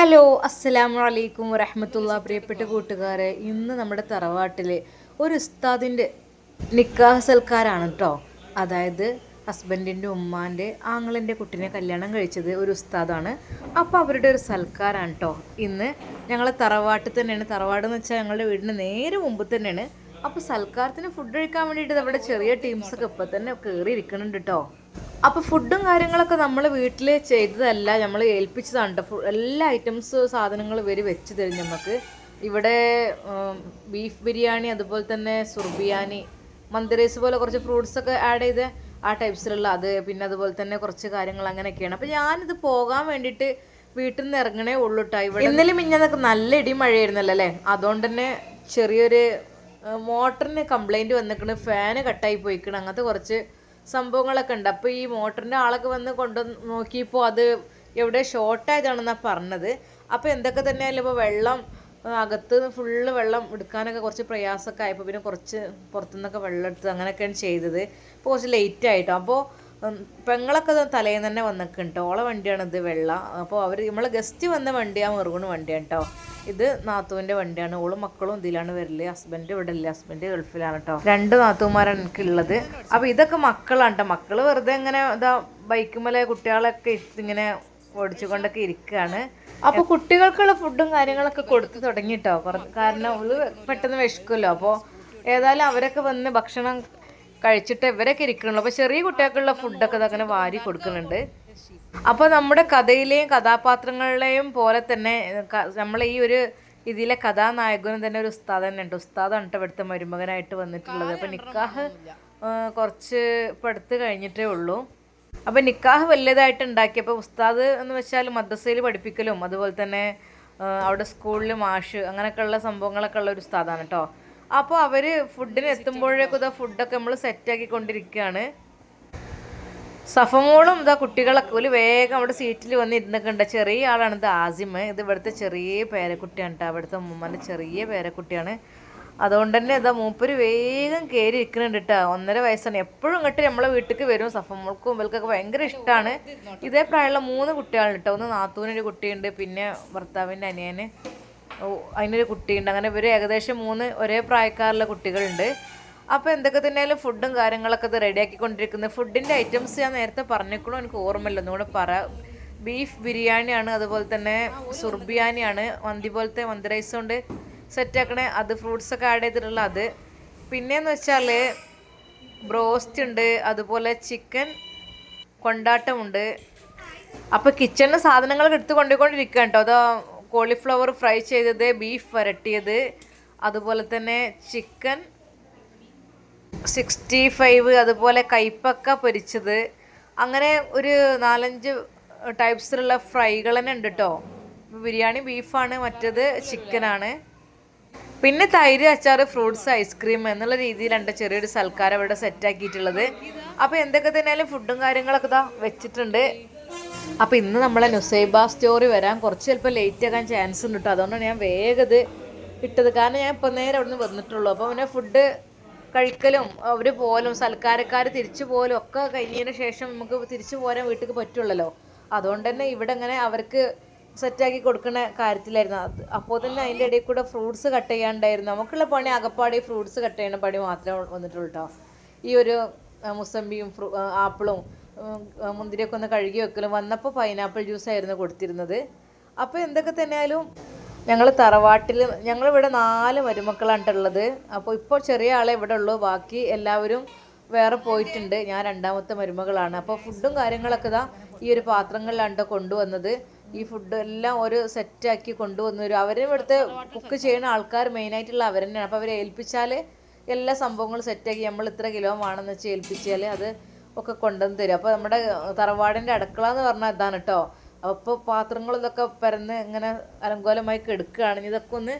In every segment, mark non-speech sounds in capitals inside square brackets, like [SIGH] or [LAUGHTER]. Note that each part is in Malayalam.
ഹലോ അസ്സലാമു അലൈക്കും വറഹമത്തുള്ള പ്രിയപ്പെട്ട കൂട്ടുകാരെ. ഇന്ന് നമ്മുടെ തറവാട്ടിൽ ഒരു ഉസ്താദിന്റെ നിക്കാഹ് സൽക്കാരാണ് കേട്ടോ അതായത് ഹസ്ബൻഡിന്റെ ഉമ്മാന്റെ ആങ്ങളിന്റെ കുട്ടിനെ കല്യാണം കഴിച്ചത് ഒരു ഉസ്താദാണ്. അപ്പോൾ അവരുടെ ഒരു സൽക്കാരാണ് കേട്ടോ ഇന്ന് ഞങ്ങളെ തറവാട്ടിൽ തന്നെയാണ്. തറവാട് എന്ന് വെച്ചാൽ ഞങ്ങളുടെ വീടിന് നേരെ മുമ്പ് തന്നെയാണ്. അപ്പോൾ സൽക്കാരത്തിന് ഫുഡ് കഴിക്കാൻ വേണ്ടിയിട്ട് നമ്മുടെ ചെറിയ ടീംസൊക്കെ ഇപ്പോൾ തന്നെ കയറി ഇരിക്കുന്നുണ്ട് കേട്ടോ അപ്പോൾ ഫുഡും കാര്യങ്ങളൊക്കെ നമ്മൾ വീട്ടിൽ ചെയ്തതല്ല നമ്മൾ ഏൽപ്പിച്ചതാണ് എല്ലാ ഐറ്റംസ് സാധനങ്ങൾ ഇവർ വെച്ച് തരും നമുക്ക് ഇവിടെ ബീഫ് ബിരിയാണി അതുപോലെ തന്നെ സുർബിയാനി മന്ദിറേസ് പോലെ കുറച്ച് ഫ്രൂട്ട്സ് ഒക്കെ ആഡ് ചെയ്ത് ആ ടൈപ്സിലുള്ള അത് പിന്നെ അതുപോലെ തന്നെ കുറച്ച് കാര്യങ്ങൾ അങ്ങനെയൊക്കെയാണ്. അപ്പോൾ ഞാനിത് പോകാൻ വേണ്ടിയിട്ട് വീട്ടിൽ നിന്ന് ഇറങ്ങണേ ഉള്ളൂ കേട്ടോ ഇവിടെ ഇന്നലെ മിഞ്ഞാന്നൊക്കെ നല്ല ഇടി മഴയായിരുന്നല്ലോ അല്ലേ? അതുകൊണ്ട് തന്നെ ചെറിയൊരു മോട്ടറിന് കംപ്ലൈന്റ് വന്നിക്കണ് ഫാന് കട്ടായി പോയിക്കണ് അങ്ങനത്തെ കുറച്ച് സംഭവങ്ങളൊക്കെ ഉണ്ട്. അപ്പോൾ ഈ മോട്ടറിന്റെ ആളൊക്കെ വന്ന് കൊണ്ടു നോക്കിയപ്പോൾ അത് എവിടെ ഷോർട്ടായതാണെന്നാണ് പറഞ്ഞത്. അപ്പോൾ എന്തൊക്കെ തന്നെയായാലും ഇപ്പോൾ വെള്ളം അകത്ത് ഫുള്ള് വെള്ളം എടുക്കാനൊക്കെ കുറച്ച് പ്രയാസമൊക്കെ ആയപ്പോൾ പിന്നെ കുറച്ച് പുറത്തുനിന്നൊക്കെ വെള്ളം എടുത്ത് അങ്ങനെയൊക്കെയാണ് ചെയ്തത്. ഇപ്പോൾ കുറച്ച് ലേറ്റ് ആയിട്ടോ? അപ്പോൾ പെങ്ങളൊക്കെ തലേന്ന് തന്നെ വന്നിട്ടുണ്ട് ഓളെ വണ്ടിയാണ് ഇത് വെള്ള. അപ്പോൾ അവർ നമ്മൾ ഗസ്റ്റ് വന്ന വണ്ടി ആ മെറുകുണ് വണ്ടിയാണ് കേട്ടോ ഇത് നാത്തുവിന്റെ വണ്ടിയാണ്. ഓളും മക്കളും ഇതിലാണ് വരൽ. ഹസ്ബൻഡ് ഇവിടെ ഇല്ല. ഹസ്ബൻഡ് ഗൾഫിലാണ് കേട്ടോ രണ്ട് നാത്തുമാരാണ് എനിക്കുള്ളത്. അപ്പോൾ ഇതൊക്കെ മക്കളാണ് കേട്ടോ മക്കൾ വെറുതെ ഇങ്ങനെ ഇതാ ബൈക്കുമലെ കുട്ടികളൊക്കെ ഇങ്ങനെ ഓടിച്ചുകൊണ്ടൊക്കെ ഇരിക്കുകയാണ് അപ്പോൾ കുട്ടികൾക്കുള്ള ഫുഡും കാര്യങ്ങളൊക്കെ കൊടുത്തു തുടങ്ങിട്ടോ. കാരണം അവൾ പെട്ടെന്ന് വിശക്കുമല്ലോ. അപ്പോൾ ഏതായാലും അവരൊക്കെ വന്ന് ഭക്ഷണം കഴിച്ചിട്ട് ഇവരൊക്കെ ഇരിക്കണുള്ളൂ അപ്പോൾ ചെറിയ കുട്ടികൾക്കുള്ള ഫുഡൊക്കെ അങ്ങനെ വാരി കൊടുക്കുന്നുണ്ട്. അപ്പോൾ നമ്മുടെ കഥയിലെയും കഥാപാത്രങ്ങളിലെയും പോലെ തന്നെ നമ്മൾ ഈ ഒരു ഇതിലെ കഥാനായകനും തന്നെ ഒരു ഉസ്താദ് തന്നെ ഉണ്ട്. ഉസ്താദാണ് കേട്ടോ ഇവിടുത്തെ മരുമകനായിട്ട് വന്നിട്ടുള്ളത്. അപ്പോൾ നിക്കാഹ് കുറച്ച് ഇപ്പം കഴിഞ്ഞിട്ടേ ഉള്ളൂ. അപ്പൊ നിക്കാഹ് വലിയതായിട്ട് ഉണ്ടാക്കിയപ്പോൾ ഉസ്താദ് എന്ന് വെച്ചാൽ മദ്രസയിൽ പഠിപ്പിക്കലും അതുപോലെ തന്നെ അവിടെ സ്കൂളിൽ മാഷ് അങ്ങനെയൊക്കെയുള്ള സംഭവങ്ങളൊക്കെ ഉള്ള ഒരു ഉസ്താദാണ് കേട്ടോ അപ്പോൾ അവർ ഫുഡിന് എത്തുമ്പോഴേക്കും ഇതാ ഫുഡൊക്കെ നമ്മൾ സെറ്റാക്കി കൊണ്ടിരിക്കുകയാണ് സഫമോളും ഇതാ കുട്ടികളൊക്കെ ഒരു വേഗം അവിടെ സീറ്റിൽ വന്ന് ഇരുന്നൊക്കെ ചെറിയ ആളാണ് ഇത് ആസിമ് ഇത് ഇവിടുത്തെ ചെറിയ പേരക്കുട്ടിയാണ് കേട്ടോ അവിടുത്തെ ഉമ്മന്റെ ചെറിയ പേരക്കുട്ടിയാണ്. അതുകൊണ്ട് തന്നെ ഇതാ മൂപ്പര് വേഗം കയറി ഇരിക്കുന്നുണ്ട് കേട്ടോ ഒന്നര വയസ്സാണ്. എപ്പോഴും ഇങ്ങോട്ട് നമ്മളെ വീട്ടിലേക്ക് വരും. സഫമോൾക്കും ഇവൾക്കൊക്കെ ഭയങ്കര ഇഷ്ടമാണ് ഇതേ പ്രായമുള്ള മൂന്ന് കുട്ടികളാണ് കേട്ടോ ഒന്ന് നാത്തൂനൊരു കുട്ടിയുണ്ട്. പിന്നെ ഭർത്താവിന്റെ അനിയന്. അതിനൊരു കുട്ടിയുണ്ട്. അങ്ങനെ ഇവർ ഏകദേശം മൂന്ന് ഒരേ പ്രായക്കാരുള്ള കുട്ടികളുണ്ട്. അപ്പോൾ എന്തൊക്കെ തന്നെയാലും ഫുഡും കാര്യങ്ങളൊക്കെ ഇത് റെഡിയാക്കിക്കൊണ്ടിരിക്കുന്നത് ഫുഡിന്റെ ഐറ്റംസ് ഞാൻ നേരത്തെ പറഞ്ഞേക്കണോ. എനിക്ക് ഓർമ്മയില്ല. ഒന്നുകൂടെ പറ. ബീഫ് ബിരിയാണിയാണ് അതുപോലെ തന്നെ സുർബിയാനിയാണ് മന്തി പോലത്തെ മന്തി റൈസ് കൊണ്ട് സെറ്റാക്കണേ അത് ഫ്രൂട്ട്സൊക്കെ ആഡ് ചെയ്തിട്ടുള്ള അത്. പിന്നെയെന്ന് വെച്ചാൽ ബ്രോസ്റ്റ് ഉണ്ട് അതുപോലെ ചിക്കൻ കൊണ്ടാട്ടമുണ്ട് അപ്പോൾ കിച്ചണിൽ സാധനങ്ങളൊക്കെ എടുത്ത് കൊണ്ടുപോയിക്കൊണ്ടിരിക്കുക കേട്ടോ അതോ കോളിഫ്ലവർ ഫ്രൈ ചെയ്തത് ബീഫ് വരട്ടിയത് അതുപോലെ തന്നെ ചിക്കൻ സിക്സ്റ്റി ഫൈവ് അതുപോലെ കൈപ്പക്ക പൊരിച്ചത്. അങ്ങനെ ഒരു നാലഞ്ച് ടൈപ്സിലുള്ള ഫ്രൈകൾ തന്നെ ഉണ്ട് കേട്ടോ ബിരിയാണി ബീഫാണ് മറ്റേത് ചിക്കനാണ്. പിന്നെ തൈര് അച്ചാർ ഫ്രൂട്ട്സ് ഐസ്ക്രീം എന്നുള്ള രീതിയിലുണ്ട് ചെറിയൊരു സൽക്കാരം ഇവിടെ സെറ്റാക്കിയിട്ടുള്ളത് അപ്പോൾ എന്തൊക്കെ തന്നെയാലും ഫുഡും കാര്യങ്ങളൊക്കെ ഇതാ വെച്ചിട്ടുണ്ട്. അപ്പോൾ ഇന്ന് നമ്മളെ നുസൈബ സ്റ്റോറി വരാൻ കുറച്ച് ചിലപ്പോൾ ലേറ്റ് ആകാൻ ചാൻസ് ഉണ്ട് കേട്ടോ അതുകൊണ്ടാണ് ഞാൻ വേഗത് ഇട്ടത്. കാരണം ഞാൻ ഇപ്പം നേരെ അവിടെ നിന്ന് വന്നിട്ടുള്ളൂ. അപ്പോൾ പിന്നെ ഫുഡ് കഴിക്കലും അവർ പോലും സൽക്കാരക്കാർ തിരിച്ചു പോലും ഒക്കെ കഴിഞ്ഞതിന് ശേഷം നമുക്ക് തിരിച്ചു പോരാൻ വീട്ടിൽ പറ്റുള്ളല്ലോ. അതുകൊണ്ട് തന്നെ ഇവിടെ ഇങ്ങനെ അവർക്ക് സെറ്റാക്കി കൊടുക്കുന്ന കാര്യത്തിലായിരുന്നു. അത് അപ്പോൾ തന്നെ അതിന്റെ ഇടയിൽ കൂടെ ഫ്രൂട്ട്സ് കട്ട് ചെയ്യാണ്ടായിരുന്നു. നമുക്കുള്ള പണി അകപ്പാടി ഫ്രൂട്ട്സ് കട്ട് ചെയ്യുന്ന പണി മാത്രമേ വന്നിട്ടുള്ളൂ കേട്ടോ ഈ ഒരു മുസമ്പിയും ഫ്രൂ ആപ്പിളും മുന്തിരിയൊക്കെ ഒന്ന് കഴുകി വെക്കലും. വന്നപ്പോൾ പൈനാപ്പിൾ ജ്യൂസ് ആയിരുന്നു കൊടുത്തിരുന്നത്. അപ്പോൾ എന്തൊക്കെ തന്നെയാലും ഞങ്ങൾ തറവാട്ടിൽ ഞങ്ങളിവിടെ നാല് മരുമക്കളാണ് ഉള്ളത്. അപ്പോൾ ഇപ്പോൾ ചെറിയ ആളെ ഇവിടെ ഉള്ളൂ. ബാക്കി എല്ലാവരും വേറെ പോയിട്ടുണ്ട്. ഞാൻ രണ്ടാമത്തെ മരുമകളാണ്. അപ്പോൾ ഫുഡും കാര്യങ്ങളൊക്കെ ഇതാ ഈ ഒരു പാത്രങ്ങളിലാണ് കൊണ്ടുവന്നത്. ഈ ഫുഡ് എല്ലാം ഒരു സെറ്റാക്കി കൊണ്ടുവന്നു വരും. അവരെ ഇവിടുത്തെ കുക്ക് ചെയ്യുന്ന ആൾക്കാർ മെയിനായിട്ടുള്ള അവർ തന്നെയാണ്. അപ്പോൾ അവരെ ഏൽപ്പിച്ചാൽ എല്ലാ സംഭവങ്ങളും സെറ്റാക്കി നമ്മൾ ഇത്ര കിലോ വേണമെന്ന് വെച്ച് ഏൽപ്പിച്ചാൽ അത് ഒക്കെ കൊണ്ടുവന്ന് തരും. അപ്പോൾ നമ്മുടെ തറവാടിന്റെ അടുക്കള എന്ന് പറഞ്ഞാൽ ഇതാണ് കേട്ടോ അപ്പോൾ പാത്രങ്ങൾ ഇതൊക്കെ പരന്ന് ഇങ്ങനെ അലങ്കോലമായി കെടുക്കുകയാണ് ഇതൊക്കെ ഒന്ന്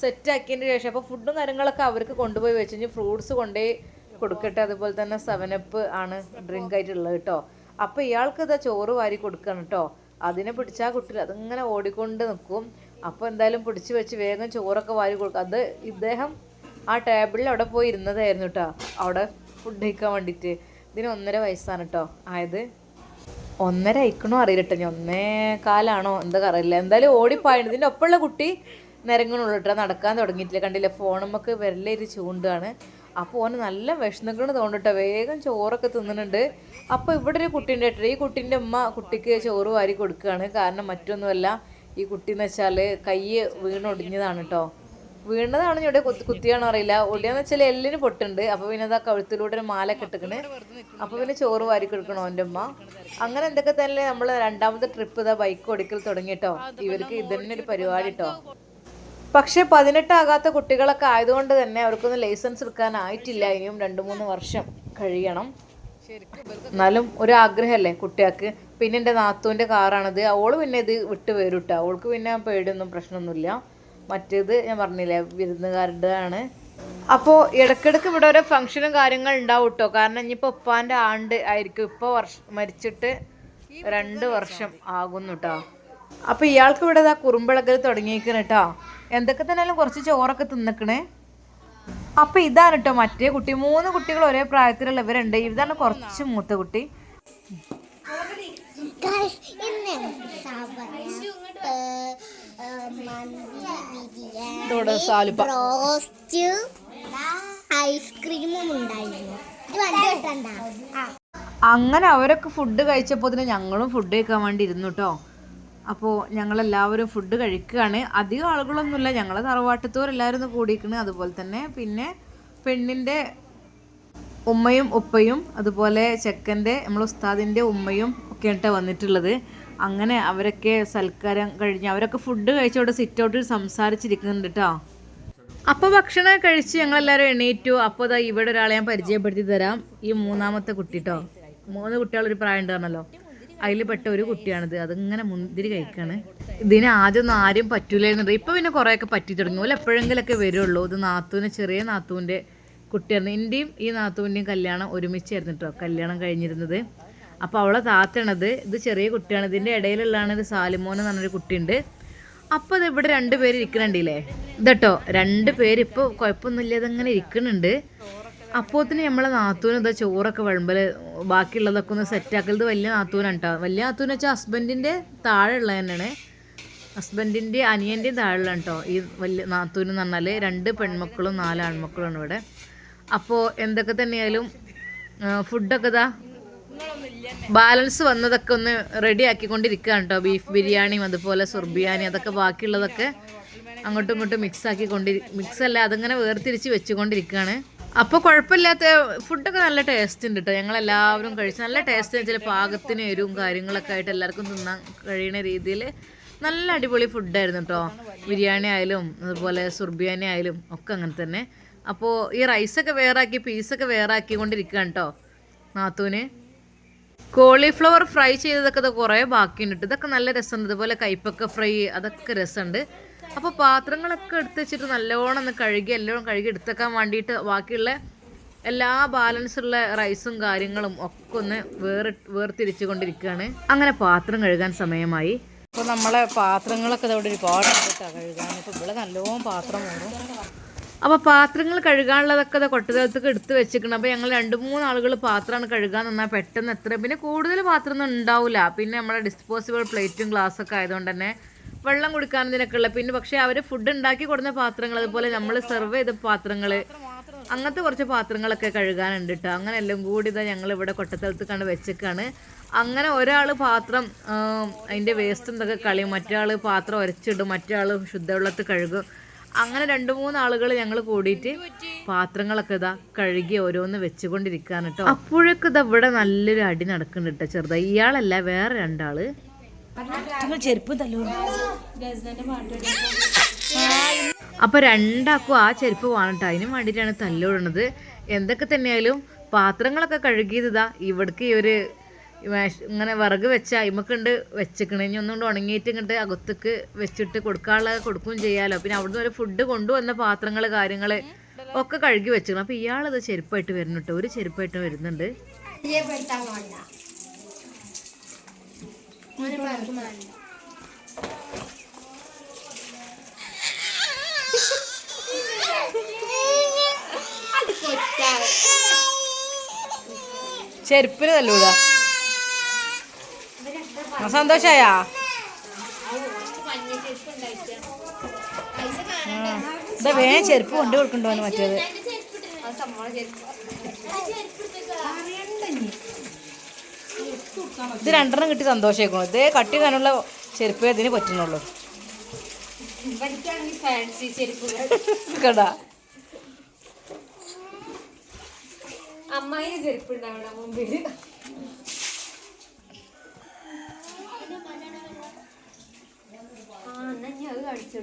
സെറ്റാക്കിയതിന് ശേഷം അപ്പോൾ ഫുഡും കാര്യങ്ങളൊക്കെ അവർക്ക് കൊണ്ടുപോയി വെച്ച്. കഴിഞ്ഞ് ഫ്രൂട്ട്സ് കൊണ്ടുപോയി കൊടുക്കട്ടെ. അതുപോലെ തന്നെ സെവനപ്പ് ആണ് ഡ്രിങ്ക് ആയിട്ടുള്ളത് കേട്ടോ അപ്പോൾ ഇയാൾക്ക് ഇതാ ചോറ് വാരി കൊടുക്കണം കേട്ടോ അതിനെ പിടിച്ചാൽ കുട്ടി അതിങ്ങനെ ഓടിക്കൊണ്ട് നിൽക്കും അപ്പോൾ എന്തായാലും പിടിച്ച് വെച്ച് വേഗം ചോറൊക്കെ വാരി കൊടുക്കും. അത് ഇദ്ദേഹം ആ ടേബിളിൽ അവിടെ പോയി ഇരുന്നതായിരുന്നു കേട്ടോ അവിടെ ഫുഡ് കഴിക്കാൻ വേണ്ടിയിട്ട്. ഇതിന് ഒന്നര വയസ്സാണ് കേട്ടോ ആയത്? ഒന്നര അയക്കണോ അറിയില്ലട്ടോ. ഞാൻ ഒന്നേ കാലാണോ? എന്താ അറിയില്ല. എന്തായാലും ഓടിപ്പായാണ് ഇതിന്റെ ഒപ്പമുള്ള കുട്ടി നിരങ്ങണുള്ളൂ കേട്ടോ നടക്കാൻ തുടങ്ങിയിട്ടില്ല. കണ്ടില്ല? ഫോണുമ്മക്ക് വിരലേരി ചൂണ്ടാണ്. അപ്പോൾ ഓന് നല്ല വിഷമിക്കണ് തോന്നിട്ടോ വേഗം ചോറൊക്കെ തിന്നുന്നുണ്ട്. അപ്പോൾ ഇവിടെ ഒരു കുട്ടീന്റെ കേട്ടോ. ഈ കുട്ടീന്റെ ഉമ്മ കുട്ടിക്ക് ചോറ് വാരി കൊടുക്കുകയാണ് കാരണം മറ്റൊന്നുമല്ല. ഈ കുട്ടി എന്ന് വെച്ചാൽ കൈ വീണൊടിഞ്ഞതാണ് കേട്ടോ വീണതാണ് ഇവിടെ കുത്തി കുത്തിയാണോ അറിയില്ല. ഒടിയാന്ന് വെച്ചാൽ എല്ലിന് പൊട്ടുണ്ട്. അപ്പൊ പിന്നെ അതാ കഴുത്തിലൂടെ ഒരു മാല കെട്ടിക്കണ് അപ്പൊ പിന്നെ ചോറ് വാരി കൊടുക്കണോ എന്റെ ഉമ്മ? അങ്ങനെ എന്തൊക്കെ തന്നെ നമ്മൾ രണ്ടാമത്തെ ട്രിപ്പ് ഇതാ ബൈക്ക് ഓടിക്കൽ തുടങ്ങിട്ടോ. ഇവർക്ക് ഇതന്നെ ഒരു പരിപാടി കേട്ടോ പക്ഷേ പതിനെട്ടാകാത്ത കുട്ടികളൊക്കെ ആയതുകൊണ്ട് തന്നെ അവർക്കൊന്നും ലൈസൻസ് എടുക്കാനായിട്ടില്ല. ഇനിയും രണ്ട് മൂന്ന് വർഷം കഴിയണം. എന്നാലും ഒരു ആഗ്രഹമല്ലേ കുട്ടികൾക്ക്. പിന്നെ എന്റെ നാത്തൂന്റെ കാറാണത് അവൾ പിന്നെ ഇത് വിട്ട് അവൾക്ക് പിന്നെ പേടിയൊന്നും പ്രശ്നമൊന്നുമില്ല. മറ്റേത് ഞാൻ പറഞ്ഞില്ലേ വിരുന്നുകാരുടെതാണ്. അപ്പോൾ ഇടയ്ക്കിടയ്ക്ക് ഇവിടെ ഓരോ ഫംഗ്ഷനും കാര്യങ്ങളും ഉണ്ടാവും കേട്ടോ കാരണം ഇനിയിപ്പോൾ ഉപ്പാന്റെ ആണ്ട് ആയിരിക്കും. ഇപ്പോൾ വർഷം മരിച്ചിട്ട് രണ്ട് വർഷം ആകുന്നു കേട്ടോ അപ്പോൾ ഇയാൾക്ക് ഇവിടെ ഇതാ കുറുമ്പിളകൽ തുടങ്ങിയിരിക്കണം കേട്ടോ എന്തൊക്കെ തന്നെയാലും കുറച്ച് ചോറൊക്കെ തിന്നിക്കണേ. അപ്പോൾ ഇതാണ് കേട്ടോ മറ്റേ കുട്ടി. മൂന്ന് കുട്ടികൾ ഒരേ പ്രായത്തിലുള്ളവരുണ്ട് ഇതാണ് കുറച്ച് മൂത്ത കുട്ടി. ഇന്ന് ഇതോടെ സാലുപ്പ റോസ്റ്റ് ഐസ്ക്രീമും ഉണ്ടായിരുന്നു. അങ്ങനെ അവരൊക്കെ ഫുഡ് കഴിച്ചപ്പോൾ തന്നെ ഞങ്ങളും ഫുഡ് കഴിക്കാൻ വേണ്ടി ഇരുന്നു കേട്ടോ അപ്പോൾ ഞങ്ങളെല്ലാവരും ഫുഡ് കഴിക്കുകയാണ്. അധികം ആളുകളൊന്നുമില്ല. ഞങ്ങളെ തറവാട്ടത്തോരെല്ലാവരും ഒന്ന് കൂടിയിരിക്കണ്. അതുപോലെ തന്നെ പിന്നെ പെണ്ണിന്റെ ഉമ്മയും ഉപ്പയും അതുപോലെ ചെക്കന്റെ നമ്മൾ ഉസ്താദിന്റെ ഉമ്മയും ഒക്കെ ആയിട്ടാ വന്നിട്ടുള്ളത്. അങ്ങനെ അവരൊക്കെ സൽക്കാരം കഴിഞ്ഞ് അവരൊക്കെ ഫുഡ് കഴിച്ചവിടെ സിറ്റ് ഔട്ടിൽ സംസാരിച്ചിരിക്കുന്നുണ്ട് കേട്ടോ അപ്പോൾ ഭക്ഷണം കഴിച്ച് ഞങ്ങളെല്ലാവരും എണീറ്റു. അപ്പോൾ ദാ ഇവിടെ ഒരാളെ ഞാൻ പരിചയപ്പെടുത്തി തരാം. ഈ മൂന്നാമത്തെ കുട്ടി കേട്ടോ മൂന്ന് കുട്ടികളൊരു പ്രായം ഉണ്ടാണല്ലോ അതിൽ പെട്ട ഒരു കുട്ടിയാണിത്. അതിങ്ങനെ മുന്തിരി കഴിക്കാണ്. ഇതിന് ആദ്യമൊന്നും ആരും പറ്റൂലായിരുന്നുണ്ട് ഇപ്പൊ പിന്നെ കുറേയൊക്കെ പറ്റി തുടങ്ങി. പോലെ എപ്പോഴെങ്കിലൊക്കെ വരുള്ളൂ. ഇത് നാത്തൂന് ചെറിയ നാത്തൂന്റെ കുട്ടിയായിരുന്നു. എന്റെയും ഈ നാത്തൂന്റെയും കല്യാണം ഒരുമിച്ചായിരുന്നു കേട്ടോ കല്യാണം കഴിഞ്ഞിരുന്നത്. അപ്പോൾ അവളെ താത്തണത് ഇത് ചെറിയ കുട്ടിയാണ്. ഇതിന്റെ ഇടയിലുള്ളതാണ് ഇത് സാലിമോൻ എന്ന് പറഞ്ഞൊരു കുട്ടിയുണ്ട്. അപ്പോൾ അത് ഇവിടെ രണ്ട് പേര് ഇരിക്കണുണ്ടല്ലേ? ഇതട്ടോ രണ്ട് പേര് ഇപ്പോൾ കുഴപ്പമൊന്നുമില്ലാതെ അങ്ങനെ ഇരിക്കുന്നുണ്ട് അപ്പോത്തിന് നമ്മളെ നാത്തൂന് ഇതാ ചോറൊക്കെ വിളമ്പൽ ബാക്കിയുള്ളതൊക്കെ ഒന്ന് സെറ്റാക്കലത് വലിയ നാത്തൂനാണ് കേട്ടോ വലിയ നാത്തൂന്ന് വെച്ചാൽ ഹസ്ബൻഡിന്റെ താഴെ ഉള്ളത് തന്നെയാണ്. ഹസ്ബൻഡിന്റെ അനിയന്റെയും താഴെയാണ് കേട്ടോ ഈ വലിയ നാത്തൂന് എന്ന് പറഞ്ഞാൽ രണ്ട് പെൺമക്കളും നാല് ആൺമക്കളുമാണ് ഇവിടെ. അപ്പോൾ എന്തൊക്കെ തന്നെയായാലും ഫുഡൊക്കെ ഇതാ ബാലൻസ് വന്നതൊക്കെ ഒന്ന് റെഡി ആക്കിക്കൊണ്ടിരിക്കുകയാണ് കേട്ടോ ബീഫ് ബിരിയാണിയും അതുപോലെ സുർബിയാനി അതൊക്കെ ബാക്കിയുള്ളതൊക്കെ അങ്ങോട്ടും ഇങ്ങോട്ടും മിക്സ് ആക്കി കൊണ്ടി മിക്സ് അല്ല അതിങ്ങനെ വേർതിരിച്ച് വെച്ചുകൊണ്ടിരിക്കുകയാണ്. അപ്പോൾ കുഴപ്പമില്ലാത്ത ഫുഡൊക്കെ നല്ല ടേസ്റ്റ് ഉണ്ട് കേട്ടോ ഞങ്ങളെല്ലാവരും കഴിച്ച് നല്ല ടേസ്റ്റ് വെച്ചാൽ പാകത്തിന് എരിവും കാര്യങ്ങളൊക്കെ ആയിട്ട് എല്ലാവർക്കും തിന്നാൻ കഴിയുന്ന രീതിയിൽ നല്ല അടിപൊളി ഫുഡായിരുന്നു കേട്ടോ ബിരിയാണി ആയാലും അതുപോലെ സുർബിയാനി ആയാലും ഒക്കെ അങ്ങനെ തന്നെ. അപ്പോൾ ഈ റൈസൊക്കെ വേറാക്കി പീസൊക്കെ വേറാക്കി കൊണ്ടിരിക്കുകയാണ് കേട്ടോ നാത്തൂന്. കോളിഫ്ലവർ ഫ്രൈ ചെയ്തതൊക്കെ കുറേ ബാക്കിയുണ്ട്. ഇതൊക്കെ നല്ല രസമുണ്ട്. ഇതുപോലെ കൈപ്പക്ക ഫ്രൈ അതൊക്കെ രസമുണ്ട്. അപ്പോൾ പാത്രങ്ങളൊക്കെ എടുത്ത് വെച്ചിട്ട് നല്ലോണം ഒന്ന് കഴുകി എല്ലാം കഴുകി എടുത്തേക്കാൻ വേണ്ടിയിട്ട് ബാക്കിയുള്ള എല്ലാ ബാലൻസ് ഉള്ള റൈസും കാര്യങ്ങളും ഒക്കെ ഒന്ന് വേറെ വേർതിരിച്ചു കൊണ്ടിരിക്കുകയാണ് അങ്ങനെ പാത്രം കഴുകാൻ സമയമായി. അപ്പോൾ നമ്മളെ പാത്രങ്ങളൊക്കെ ഇതോടെ ഒരുപാട് കഴുകാൻ. ഇപ്പോൾ ഇവിടെ നല്ലോണം പാത്രം വേണം അപ്പോൾ പാത്രങ്ങൾ കഴുകാനുള്ളതൊക്കെ ദാ കൊട്ടുകാലത്തൊക്കെ എടുത്ത് വെച്ചിരിക്കണം. അപ്പോൾ ഞങ്ങൾ രണ്ട് മൂന്ന് ആളുകൾ പാത്രമാണ് കഴുകാൻ നിന്നാൽ പെട്ടെന്ന് എത്ര പിന്നെ കൂടുതൽ പാത്രമൊന്നും ഉണ്ടാവില്ല പിന്നെ നമ്മുടെ ഡിസ്പോസിബിൾ പ്ലേറ്റും ഗ്ലാസ്സൊക്കെ ആയതുകൊണ്ട് തന്നെ വെള്ളം കുടിക്കാൻ ഇതിനൊക്കെ ഉള്ള. പിന്നെ പക്ഷേ അവർ ഫുഡ് ഉണ്ടാക്കി കൊടുക്കുന്ന പാത്രങ്ങൾ അതുപോലെ നമ്മൾ സെർവ് ചെയ്ത പാത്രങ്ങൾ അങ്ങനത്തെ കുറച്ച് പാത്രങ്ങളൊക്കെ കഴുകാനുണ്ട് കേട്ടോ അങ്ങനെ എല്ലാം കൂടി ഇതാ ഞങ്ങൾ ഇവിടെ കൊട്ടത്തലത്ത് കണ്ട് വെച്ചേക്കാണ് അങ്ങനെ ഒരാൾ പാത്രം അതിന്റെ വേസ്റ്റ് എന്തൊക്കെ കളയും. മറ്റേ ആൾ പാത്രം ഉരച്ചിടും മറ്റേ ആൾ ശുദ്ധവെള്ളത്തിൽ കഴുകും. അങ്ങനെ രണ്ട് മൂന്ന് ആളുകൾ ഞങ്ങൾ കൂടിയിട്ട് പാത്രങ്ങളൊക്കെ ഇതാ കഴുകി ഓരോന്ന് വെച്ചുകൊണ്ടിരിക്കുകയാണ് കേട്ടോ. അപ്പോഴൊക്കെ ഇതാ ഇവിടെ നല്ലൊരു അടി നടക്കുന്നുണ്ട് കേട്ടോ ചെറുതായി ഇയാളല്ല വേറെ രണ്ടാൾ. ചെരുപ്പ് തല്ലോ. അപ്പൊ രണ്ടാക്കും ആ ചെരുപ്പ് വേണം കേട്ടോ. അതിന് വേണ്ടിയിട്ടാണ് തല്ലോടുന്നത് എന്തൊക്കെ തന്നെയായാലും പാത്രങ്ങളൊക്കെ കഴുകിയത് ഇതാ ഇവിടേക്ക് ഈ ഒരു ഇങ്ങനെ വിറക് വെച്ച അയിമക്കുണ്ട് വെച്ചിക്കണേ. ഇനി ഒന്നുകൊണ്ട് ഉണങ്ങിയിട്ട് ഇങ്ങോട്ട് അകത്തേക്ക് വെച്ചിട്ട് കൊടുക്കാനുള്ള കൊടുക്കുകയും ചെയ്യാലോ. പിന്നെ അവിടുന്ന് ഒരു ഫുഡ് കൊണ്ടുവന്ന പാത്രങ്ങൾ കാര്യങ്ങൾ ഒക്കെ കഴുകി വെച്ചിരുന്നു അപ്പോൾ ഇയാളത് ചെരുപ്പായിട്ട് വരുന്നു കേട്ടോ ഒരു ചെരുപ്പായിട്ട് വരുന്നുണ്ട്. [LAUGHS] ചെരുപ്പിന് തല്ലൂടാ സന്തോഷായാ. ഇതാ വേഗം ചെരുപ്പ് കൊണ്ടു കൊടുക്കണ്ടോന്ന് മറ്റേത്? ഇത് രണ്ടെണ്ണം കിട്ടി സന്തോഷമായിക്കണു ഇതേ കട്ടി കാനുള്ള ചെരുപ്പ് ഇതിന് പറ്റുന്നുള്ളൂ. കടാ. അമ്മായി ചെരുപ്പ് ഉണ്ടാവണം മുമ്പിൽ [LAUGHS] ഒരു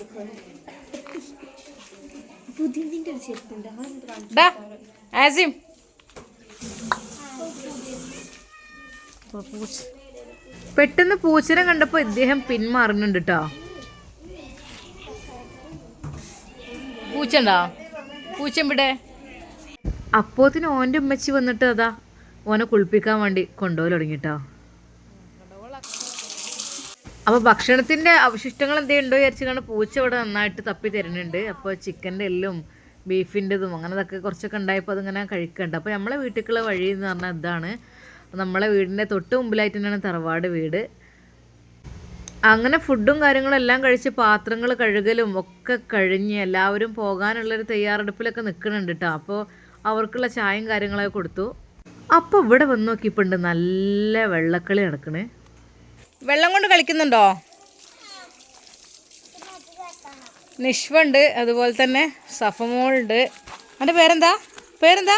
ചെരുപ്പുണ്ട്. ആസിം. പെട്ടെന്ന് പൂച്ചനെ കണ്ടപ്പോ ഇദ്ദേഹം പിന്മാറുന്നുണ്ട് കേട്ടോ പൂച്ചണ്ടാ പൂച്ചമ്പിടെ അപ്പോത്തിന് ഓന്റെ ഉമ്മച്ചി വന്നിട്ട് അതാ ഓനെ കുളിപ്പിക്കാൻ വേണ്ടി കൊണ്ടുപോയി തുടങ്ങിട്ടോ അപ്പോൾ ഭക്ഷണത്തിന്റെ അവശിഷ്ടങ്ങൾ എന്തെങ്കിലും ഉണ്ടോ വിചാരിച്ചാണ് പൂച്ച ഇവിടെ നന്നായിട്ട് തപ്പി തരുന്നുണ്ട്. അപ്പോൾ ചിക്കന്റെ എല്ലും ബീഫിന്റെതും അങ്ങനെ ഇതൊക്കെ കുറച്ചൊക്കെ ഉണ്ടായപ്പോൾ അതിങ്ങനെ കഴിക്കണ്ട. അപ്പോൾ നമ്മളെ വീട്ടിലേക്കുള്ള വഴി എന്ന് പറഞ്ഞാൽ ഇതാണ്. നമ്മളെ വീടിന്റെ തൊട്ട് മുമ്പിലായിട്ട് തന്നെയാണ് തറവാട് വീട്. അങ്ങനെ ഫുഡും കാര്യങ്ങളും എല്ലാം കഴിച്ച് പാത്രങ്ങൾ കഴുകലും ഒക്കെ കഴിഞ്ഞ് എല്ലാവരും പോകാനുള്ളൊരു തയ്യാറെടുപ്പിലൊക്കെ നിൽക്കുന്നുണ്ട് കേട്ടോ അപ്പോൾ അവർക്കുള്ള ചായയും കാര്യങ്ങളൊക്കെ കൊടുത്തു. അപ്പോൾ ഇവിടെ വന്ന് നോക്കിയപ്പോണ്ട് നല്ല വെള്ളക്കളി നടക്കണേ. വെള്ളം കൊണ്ട് കളിക്കുന്നുണ്ടോ? നിഷ്വണ്ട് അതുപോലെ തന്നെ സഫമോളുണ്ട്. അവന്റെ പേരെന്താ? പേരെന്താ?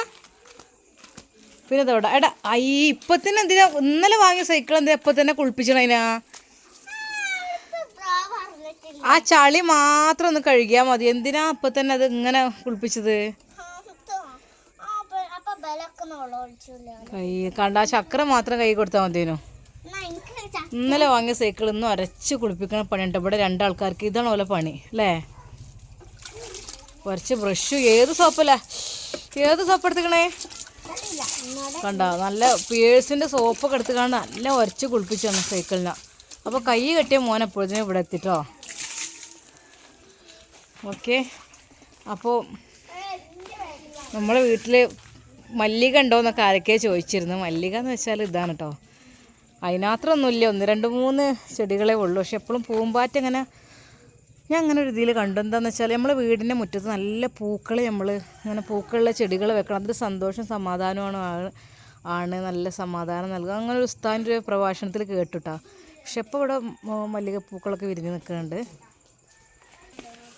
പിന്നെ ഇതോടെ. എടാ ഐ ഇപ്പൊ തന്നെ എന്തിനാ ഇന്നലെ വാങ്ങിയ സൈക്കിൾ എന്തിനാ ഇപ്പൊ തന്നെ കുളിപ്പിച്ചണതിനാ ആ ചളി മാത്രം ഒന്ന് കഴുകിയാൽ മതി. എന്തിനാ ഇപ്പൊ തന്നെ അത് ഇങ്ങനെ കുളിപ്പിച്ചത്? കൈ കണ്ട ആ ചക്ര മാത്രം കൈ കൊടുത്താൽ എനിക്ക് ഇന്നലെ വാങ്ങിയ സൈക്കിൾ ഇന്നും അരച്ച് കുളിപ്പിക്കണ പണിയുണ്ട്. ഇവിടെ രണ്ടാൾക്കാർക്ക് ഇതാണ് പോലെ പണി അല്ലേ? കുറച്ച് ബ്രഷ് ഏത് സോപ്പല്ലേ? ഏത് സോപ്പ് എടുത്തുക്കണേ? കണ്ട? നല്ല പേഴ്സിന്റെ സോപ്പൊക്കെ എടുത്ത് കാണാൻ നല്ല ഉരച്ച് കുളിപ്പിച്ചു തന്നെ സൈക്കിളിനെ. അപ്പോൾ കൈ കെട്ടിയ മോൻ എപ്പോഴത്തേനും ഇവിടെ എത്തിട്ടോ? ഓക്കെ. അപ്പോൾ നമ്മളെ വീട്ടിൽ മല്ലിക ഉണ്ടോ എന്നൊക്കെ ആരൊക്കെ ചോദിച്ചിരുന്നു. മല്ലിക എന്ന് വെച്ചാൽ ഇതാണ് കേട്ടോ അതിനകത്തൊന്നുമില്ല ഒന്ന് രണ്ട് മൂന്ന് ചെടികളെ ഉള്ളൂ. പക്ഷെ എപ്പോഴും പൂമ്പാറ്റ അങ്ങനെ ഞാൻ അങ്ങനെ ഒരു ഇതിൽ കണ്ടു. എന്താന്ന് വെച്ചാൽ നമ്മൾ വീടിന്റെ മുറ്റത്ത് നല്ല പൂക്കൾ നമ്മൾ അങ്ങനെ പൂക്കളുള്ള ചെടികൾ വെക്കണം. അതൊരു സന്തോഷം സമാധാനമാണ് ആണ് നല്ല സമാധാനം നൽകുക. അങ്ങനെ ഒരു ഉസ്താന്റെ ഒരു പ്രഭാഷണത്തിൽ കേട്ടുട്ടാ. പക്ഷെ ഇപ്പോൾ ഇവിടെ മല്ലികപ്പൂക്കളൊക്കെ വിരിഞ്ഞ് നിൽക്കുന്നുണ്ട്.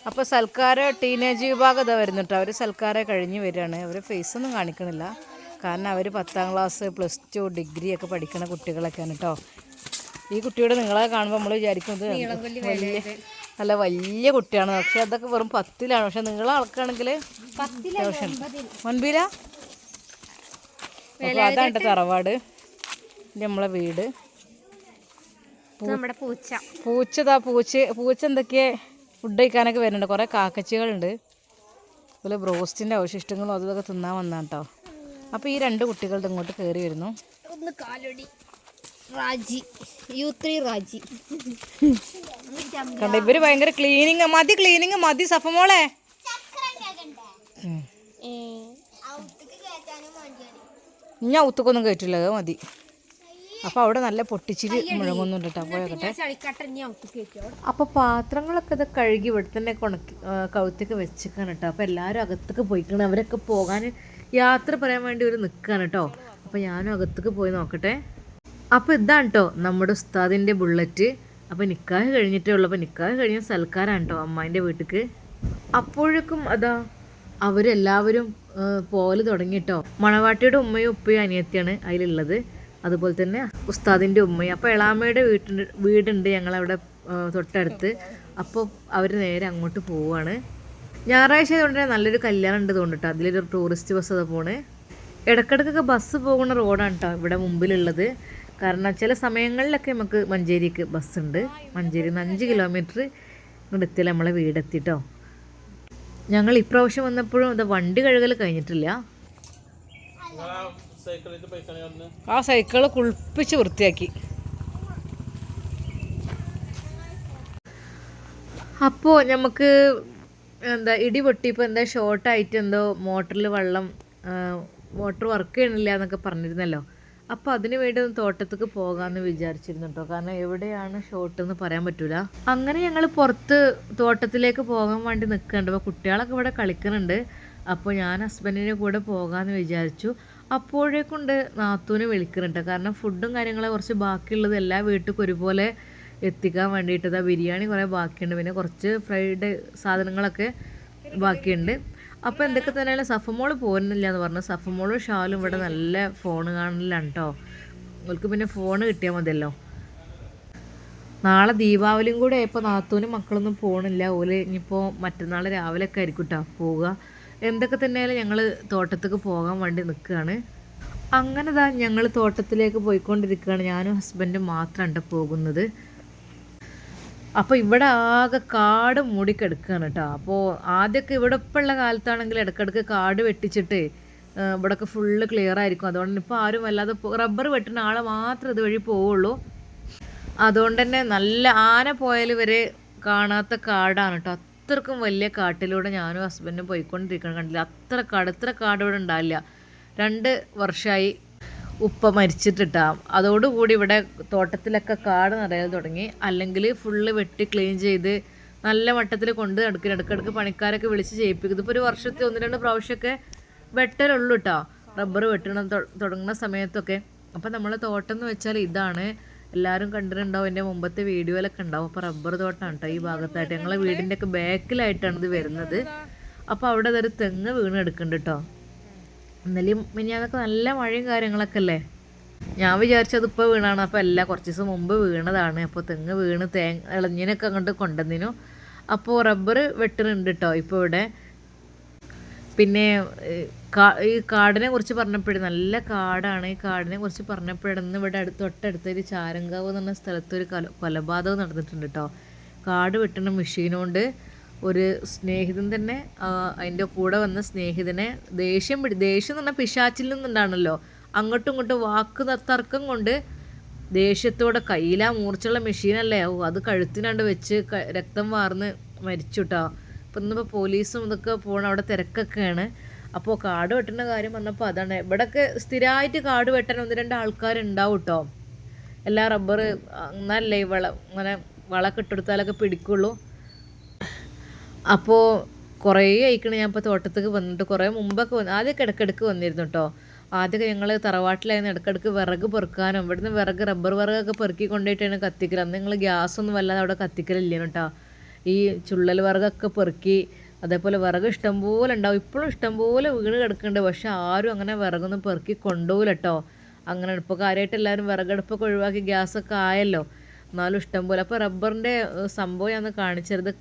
അപ്പോൾ സൽക്കാര ടീനേജ് വിഭാഗം ഇതാ വരുന്നുട്ടോ. അവർ സൽക്കാരെ കഴിഞ്ഞ് വരികയാണ്. അവർ ഫേസ് ഒന്നും കാണിക്കണില്ല. കാരണം അവർ പത്താം ക്ലാസ് പ്ലസ് ടു ഡിഗ്രി ഒക്കെ പഠിക്കുന്ന കുട്ടികളൊക്കെയാണ് കേട്ടോ ഈ കുട്ടിയോട് നിങ്ങളെ കാണുമ്പോൾ നമ്മൾ വിചാരിക്കുന്നത് വലിയ നല്ല വലിയ കുട്ടിയാണ്. പക്ഷെ അതൊക്കെ വെറും പത്തിലാണ്. പക്ഷെ നിങ്ങളെ ആൾക്കാണെങ്കിൽ ഒൻപിലാ അപ്പോൾ അതാണ് തറവാട്. നമ്മളെ വീട്. നമ്മുടെ പൂച്ച. പൂച്ചതാ പൂച്ച. പൂച്ച എന്തൊക്കെ ഫുഡ് കഴിക്കാനൊക്കെ വരുന്നുണ്ട്. കുറേ കാക്കച്ചികളുണ്ട്. അതുപോലെ ബ്രോസ്റ്റിന്റെ അവശിഷ്ടങ്ങളും അതൊക്കെ തിന്നാൻ വന്നാട്ടോ അപ്പോൾ ഈ രണ്ട് കുട്ടികളുടെ ഇങ്ങോട്ട് കയറി വരുന്നു. ഒന്ന് കാലൊടി. റാജി. U three Raji. കണ്ട ഇവർ ഭയങ്കര ക്ലീനിങ് മതി ക്ലീനിങ് മതി സഫമോളെ ഞാൻ ഉത്തക്കൊന്നും കേട്ടില്ല മതി. അപ്പോൾ അവിടെ നല്ല പൊട്ടിച്ചിരി മുഴങ്ങുന്നുണ്ട് കേട്ടോ പോയോട്ടെ അപ്പോൾ പാത്രങ്ങളൊക്കെ ഇത് കഴുകി ഇവിടെ തന്നെ കൊണക്കി കൗത്തൊക്കെ വെച്ചിക്കാണ് കേട്ടോ. അപ്പോൾ എല്ലാവരും അകത്തേക്ക് പോയിക്കണം. അവരൊക്കെ പോകാൻ യാത്ര പറയാൻ വേണ്ടി ഒരു നിൽക്കുകയാണ് കേട്ടോ അപ്പോൾ ഞാനും അകത്തേക്ക് പോയി നോക്കട്ടെ. അപ്പോൾ ഇതാണ് കേട്ടോ നമ്മുടെ ഉസ്താദിന്റെ ബുള്ളറ്റ്. അപ്പോൾ നിക്കാഹ് കഴിഞ്ഞിട്ടേ ഉള്ളൂ. അപ്പോൾ നിക്കാഹ് കഴിഞ്ഞ സൽക്കാരാണ് കേട്ടോ അമ്മായിന്റെ വീട്ടിക്ക്. അപ്പോഴേക്കും അതാ അവരെല്ലാവരും പോൽ തുടങ്ങി കേട്ടോ മണവാട്ടിയുടെ ഉമ്മയും ഉപ്പയും അനിയത്തിയാണ് അതിലുള്ളത്. അതുപോലെ തന്നെ ഉസ്താദിന്റെ ഉമ്മയും. അപ്പോൾ എളാമ്മയുടെ വീട്ടുണ്ട് വീടുണ്ട് ഞങ്ങളവിടെ തൊട്ടടുത്ത്. അപ്പോൾ അവർ നേരെ അങ്ങോട്ട് പോവുകയാണ് ഞായറാഴ്ച ആയതുകൊണ്ട് തന്നെ നല്ലൊരു കല്യാണം ഉണ്ട് തോന്നിട്ടോ അതിലൊരു ടൂറിസ്റ്റ് ബസ് അത് പോണേ. ഇടക്കിടക്കൊക്കെ ബസ് പോകുന്ന റോഡാണ് കേട്ടോ ഇവിടെ മുമ്പിലുള്ളത്. കാരണം ചില സമയങ്ങളിലൊക്കെ നമുക്ക് മഞ്ചേരിക്ക് ബസ് ഉണ്ട്. മഞ്ചേരി നിന്ന് അഞ്ച് കിലോമീറ്റർ ഇങ്ങോട്ട് എത്തിയാൽ നമ്മളെ വീടെത്തിട്ടോ ഞങ്ങൾ ഇപ്രാവശ്യം വന്നപ്പോഴും അത് വണ്ടി കഴുകൽ കഴിഞ്ഞിട്ടില്ല. ആ സൈക്കിൾ കുളിപ്പിച്ച് വൃത്തിയാക്കി. അപ്പോൾ നമുക്ക് എന്താ ഇടി പൊട്ടിയപ്പോൾ എന്താ ഷോർട്ടായിട്ട് എന്തോ മോട്ടറിൽ വെള്ളം മോട്ടർ വർക്ക് ചെയ്യണില്ല എന്നൊക്കെ പറഞ്ഞിരുന്നല്ലോ. അപ്പോൾ അതിന് വേണ്ടി ഒന്ന് തോട്ടത്തേക്ക് പോകാമെന്ന് വിചാരിച്ചിരുന്നു കേട്ടോ കാരണം എവിടെയാണ് ഷോർട്ട് എന്ന് പറയാൻ പറ്റൂല. അങ്ങനെ ഞങ്ങൾ പുറത്ത് തോട്ടത്തിലേക്ക് പോകാൻ വേണ്ടി നിൽക്കുന്നുണ്ട് അപ്പോൾ കുട്ടികളൊക്കെ ഇവിടെ കളിക്കുന്നുണ്ട് അപ്പോൾ ഞാൻ ഹസ്ബൻഡിന്റെ കൂടെ പോകാമെന്ന് വിചാരിച്ചു. അപ്പോഴേക്കൊണ്ട് നാത്തൂനെ വിളിക്കുന്നുണ്ട് കാരണം ഫുഡും കാര്യങ്ങളും കുറച്ച് ബാക്കിയുള്ളത് എല്ലാ വീട്ടിലും ഒരുപോലെ എത്തിക്കാൻ വേണ്ടിയിട്ട് ഇതാ ബിരിയാണി കുറേ ബാക്കിയുണ്ട്. പിന്നെ കുറച്ച് ഫ്രൈഡ് സാധനങ്ങളൊക്കെ ബാക്കിയുണ്ട്. അപ്പോൾ എന്തൊക്കെ തന്നെയാണ് സഫമോൾ പോകുന്നില്ല എന്ന് പറഞ്ഞു. സഫമോളും ഷാലും ഇവിടെ നല്ല ഫോൺ കാണലിലാണ് കേട്ടോ അവൾക്ക് പിന്നെ ഫോൺ കിട്ടിയാൽ മതിയല്ലോ. നാളെ ദീപാവലിയും കൂടെ ആയപ്പോൾ നാത്തൂനും മക്കളൊന്നും പോകണില്ല ഓൽ ഇനിയിപ്പോൾ മറ്റന്നാൾ രാവിലെ ഒക്കെ ആയിരിക്കും കേട്ടോ പോവുക. എന്തൊക്കെ തന്നെയാലും ഞങ്ങൾ തോട്ടത്തേക്ക് പോകാൻ വേണ്ടി നിൽക്കുകയാണ് അങ്ങനെ ഞങ്ങൾ തോട്ടത്തിലേക്ക് പോയിക്കൊണ്ടിരിക്കുകയാണ്. ഞാനും ഹസ്ബൻഡും മാത്രമാണ് പോകുന്നത്. അപ്പോൾ ഇവിടെ ആകെ കാട് മൂടിക്കിടക്കുകയാണ് കേട്ടോ അപ്പോൾ ആദ്യമൊക്കെ ഇവിടെ ഇപ്പോൾ ഉള്ള കാലത്താണെങ്കിൽ ഇടയ്ക്കിടയ്ക്ക് കാട് വെട്ടിച്ചിട്ട് ഇവിടെയൊക്കെ ഫുള്ള് ക്ലിയർ ആയിരിക്കും. അതുകൊണ്ട് ഇപ്പോൾ ആരും അല്ലാതെ റബ്ബർ വെട്ടുന്ന ആളെ മാത്രം ഇതുവഴി പോവുള്ളൂ. അതുകൊണ്ട് തന്നെ നല്ല ആന പോയാൽ വരെ കാണാത്ത കാടാണ് കേട്ടോ അത്രക്കും വലിയ കാട്ടിലൂടെ ഞാനും ഹസ്ബൻഡും പോയിക്കൊണ്ടിരിക്കണം കണ്ടില്ല? അത്ര കാട് ഇത്ര കാട് ഇവിടെ ഉണ്ടാവില്ല. രണ്ട് വർഷമായി ഉപ്പ മരിച്ചിട്ടിട്ടാം. അതോടുകൂടി ഇവിടെ തോട്ടത്തിലൊക്കെ കാട് നിറയാൻ തുടങ്ങി. അല്ലെങ്കിൽ ഫുള്ള് വെട്ടി ക്ലീൻ ചെയ്ത് നല്ല മട്ടത്തിൽ കൊണ്ട് നടക്കും ഇടയ്ക്കിടയ്ക്ക് പണിക്കാരൊക്കെ വിളിച്ച് ചെയ്യിപ്പിക്കും. ഇതിപ്പോൾ ഒരു വർഷത്തെ ഒന്ന് രണ്ട് പ്രാവശ്യമൊക്കെ വെട്ടലുള്ളൂ കേട്ടോ റബ്ബർ വെട്ടണം തുടങ്ങുന്ന സമയത്തൊക്കെ. അപ്പം നമ്മൾ തോട്ടം എന്ന് വെച്ചാൽ ഇതാണ്. എല്ലാവരും കണ്ടിട്ടുണ്ടാവും. എന്റെ മുമ്പത്തെ വീഡിയോയിലൊക്കെ ഉണ്ടാവും. അപ്പോൾ റബ്ബർ തോട്ടമാണ് കേട്ടോ ഈ ഭാഗത്തായിട്ട്. ഞങ്ങളെ വീടിന്റെ ഒക്കെ ബാക്കിലായിട്ടാണ് ഇത് വരുന്നത്. അപ്പോൾ അവിടെ അതൊരു തെങ്ങ് വീണ് എടുക്കുന്നുണ്ട് കേട്ടോ ഇന്നലെയും മിനിഞ്ഞാന്നൊക്കെ നല്ല മഴയും കാര്യങ്ങളൊക്കെ അല്ലേ? ഞാൻ വിചാരിച്ചത് ഇപ്പോൾ വീണാണ്. അപ്പോൾ അല്ല കുറച്ച് ദിവസം മുമ്പ് വീണതാണ്. അപ്പോൾ തെങ്ങ് വീണ് തേങ്ങ ഇളഞ്ഞിനൊക്കെ അങ്ങോട്ട് കൊണ്ടുവന്നിനു. അപ്പോൾ റബ്ബർ വെട്ടുന്നുണ്ട് കേട്ടോ ഇപ്പോൾ ഇവിടെ. പിന്നെ ഈ കാടിനെ കുറിച്ച് പറഞ്ഞപ്പോഴും നല്ല കാടാണ്. ഈ കാടിനെ കുറിച്ച് പറഞ്ഞപ്പോഴെന്ന് ഇവിടെ അടുത്ത് തൊട്ടടുത്ത് ഒരു ചാരങ്കാവ് എന്ന് പറഞ്ഞ സ്ഥലത്ത് ഒരു കൊല കൊലപാതകം നടന്നിട്ടുണ്ട് കേട്ടോ കാട് വെട്ടുന്ന മെഷീനുകൊണ്ട് ഒരു സ്നേഹിതൻ തന്നെ അതിന്റെ കൂടെ വന്ന സ്നേഹിതനെ ദേഷ്യം പിടി ദേഷ്യം എന്ന് പറഞ്ഞാൽ പിശാച്ചിൽ നിന്നുണ്ടാണല്ലോ. അങ്ങോട്ടും ഇങ്ങോട്ടും വാക്ക് തർക്കം കൊണ്ട് ദേഷ്യത്തോടെ കയ്യിലാ മൂർച്ചുള്ള മെഷീനല്ലേ ഓ അത് കഴുത്തിനാണ്ട് വെച്ച് രക്തം വാർന്ന് മരിച്ചു കേട്ടോ അപ്പം ഇന്നിപ്പോൾ പോലീസും ഇതൊക്കെ പോകണം അവിടെ തിരക്കൊക്കെയാണ്. അപ്പോൾ കാട് വെട്ടുന്ന കാര്യം വന്നപ്പോൾ അതാണ്. ഇവിടെയൊക്കെ സ്ഥിരമായിട്ട് കാട് വെട്ടാൻ ഒന്ന് രണ്ട് ആൾക്കാരുണ്ടാവും കേട്ടോ എല്ലാ റബ്ബർ എന്നല്ലേ വള അങ്ങനെ വളമൊക്കെ ഇട്ടെടുത്താലൊക്കെ പിടിക്കുള്ളൂ. അപ്പോൾ കുറേ അയക്കണം ഞാൻ ഇപ്പോൾ തോട്ടത്തേക്ക് വന്നിട്ട് കുറേ മുമ്പൊക്കെ വന്ന് ആദ്യമൊക്കെ ഇടയ്ക്കിടയ്ക്ക് വന്നിരുന്നു കേട്ടോ ആദ്യമൊക്കെ ഞങ്ങൾ തറവാട്ടിലായിരുന്നു. ഇടയ്ക്കിടയ്ക്ക് വിറക് പെറുക്കാനും ഇവിടുന്ന് വിറക് റബ്ബർ വിറകൊക്കെ പെറുക്കി കൊണ്ടുപോയിട്ടാണ് കത്തിക്കൽ അന്ന് ഞങ്ങൾ ഗ്യാസൊന്നും വല്ലാതെ അവിടെ കത്തിക്കലില്ലേനു കേട്ടോ ഈ ചുള്ളൽ വിറകൊക്കെ പെറുക്കി അതേപോലെ വിറക് ഇഷ്ടംപോലെ ഉണ്ടാവും. ഇപ്പോഴും ഇഷ്ടംപോലെ വീണ് കിടക്കുന്നുണ്ട് പക്ഷെ ആരും അങ്ങനെ വിറകൊന്നും പെറുക്കി കൊണ്ടുപോകില്ല കേട്ടോ അങ്ങനെ ഇപ്പോൾ കാര്യമായിട്ട് എല്ലാവരും വിറകടുപ്പൊക്കെ ഒഴിവാക്കി ഗ്യാസൊക്കെ ആയല്ലോ. എന്നാലും ഇഷ്ടംപോലെ അപ്പോൾ റബ്ബറിന്റെ സംഭവം ഞാൻ കാണിച്ചത്